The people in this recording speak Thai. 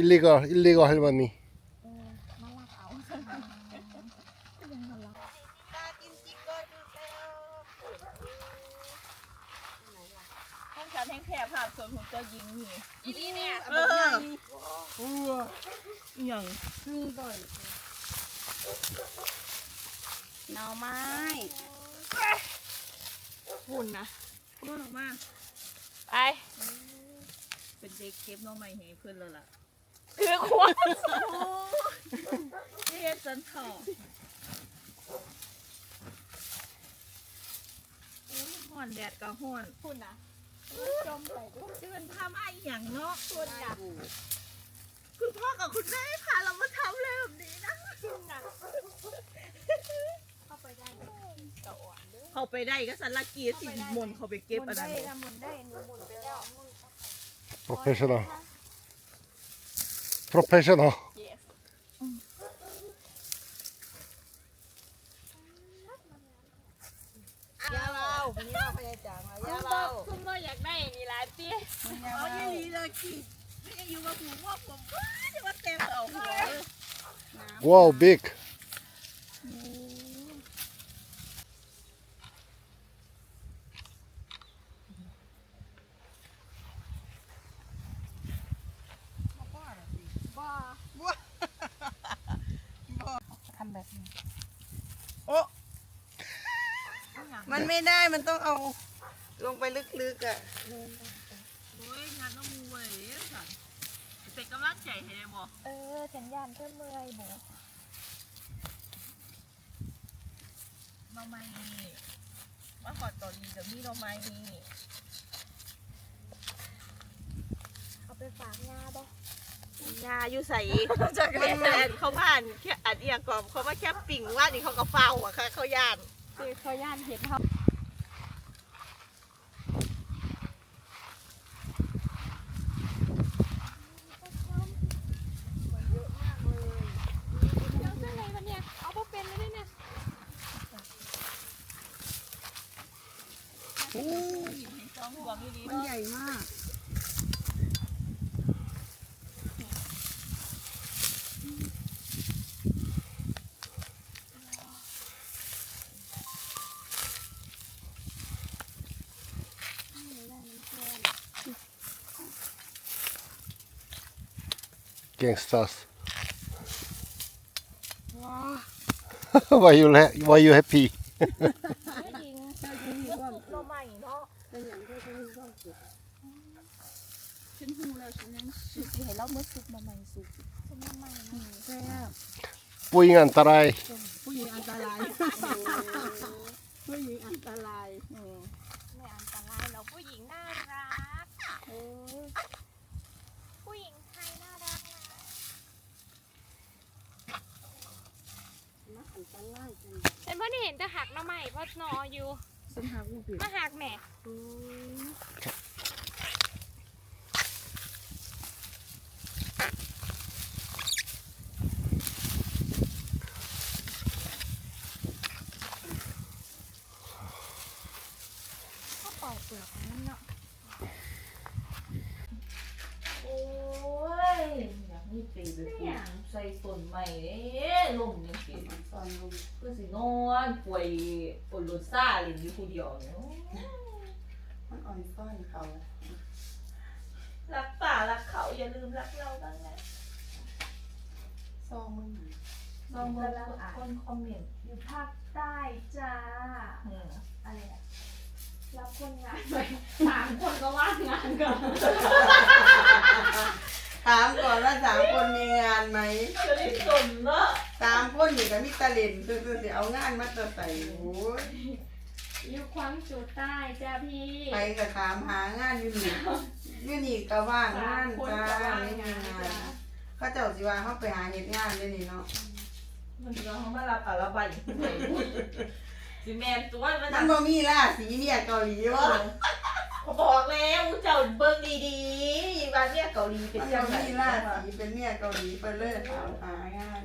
Illegal, illegal 할머니. ห้องฉันแห้งแคบภาพส่วนผมก็ยิงนี่ อีนี่เนี่ย เอออย่าง นี่ก่อนหน่อไม้ หุ่นนะรุ่นออกมา ไป เป็นเด็กเก็บน้องใหม่ให้เพื่อนแล้วล่ะ คือควรเฮ็ดจันทอโอ้ยห่อนแดดก็ห่อนคุณนะจมไปด้วยจะเป็นทำไอ้อย่างเนาะคุณนะคุณพ่อกับคุณแม่พาเรามาทำเลยแบบนี้นะคุณนะเข้าไปได้ไหมตะอ่อนด้วยเขาไปได้ก็สันลักกีสิมนเขาไปเก็บหมุอันได้มนได้หนูมนไปแล้ว Professional. Professional. yes ยาเราวันนี้เราพยายาม มายาคุณบเราอกคุณบอกอยากได้นี่ร้านเตี้ยยาเอาเราอย่างนี้เลยกีไม่ยังอยู่กับหูว่าผมว้าจะมาเต็มเอาหัวเลย Wow, big. ทำแบบนี้ โอ้ มันไม่ได้มันต้องเอาลงไปลึกๆอะโอ้ยงานต้องมูเว้ยค่ะเป็นกำลังใจให้ได้บ่เออสัญญาณเพื่อเมื่อยหมูน้องไม้นี่มาขอตอนนี้กับนี่น้องไม้นี่เอาไปฝากงาบ่ยาอยู่ใส่จากแม่เขาผ่านแค่อันเอียงกอมเขามาแค่ปิ่งว่านี่เขาก็เฝ้าอะค่ะเขาย่าน คือเขาย่านเห็ดเขาเจ้าเส้นอะไรวะเนี่ย เอาพอเป็นเลยเนี่ย ต้องห่วงดี มันใหญ่มาก Gangsters. ว้า why you la- why you happy? ไม่ยิง เจ้าที่มีความ โนใหม่เนาะ เป็นอย่างเจ้าที่ gangsters. Wow. why you why you happy? ปลูกงันอสุยอันตราย ห็นแต่หักหน้อใหม่เพราะนออยู่ฉันหาผู้ผิดมาหักแหม่ อืม เขาปอกเปลือกอันนั้นเนาะ โอ้ยอยากนี่ ตีไปปลูกใส่ต้นใหม่เด้ลมยังเก็บตอนลงก็สินอนป่วยปวดรถซ่าเลยอยู่ผู้เดียวเนี่ยมันอ่อนซ่อนเขารักป่ารักเขาอย่าลืมรักเราบ้างนะซองมึงลองมาคนคอมเมนต์อยู่ภาคใต้จ้าอืมอะไรอะรับคนงานไปสามคนก็ว่างงานกัน ถามก่อนว่าสามคนมีงานไหม จะได้สนเนาะ สาม คนนี่ก็มีตะเล่นคือคือสิเอางานมาจะใส่โอ้ยอยู่ควังจูใต้จ้าพี่ไปก็ถามหางานอยู่นี่อยู่นี่ก็ว่างงานจ้าไม่มีงานสิว่าเขาไปหาเฮ็ดงานเด้นี่เนาะมันจะเขามารับอะไรไปสิแมนตัวมันมันบ่มีล่าสีเนี่ยเกาหลีวะบอกแล้วเจ้าเบิ่งดีๆว่าเนี่ยเกาหลีเป็นมันเจ้าบ่ไหนมีล่าสีเป็นเนี่ยเกาหลีไปเลยถามหางาน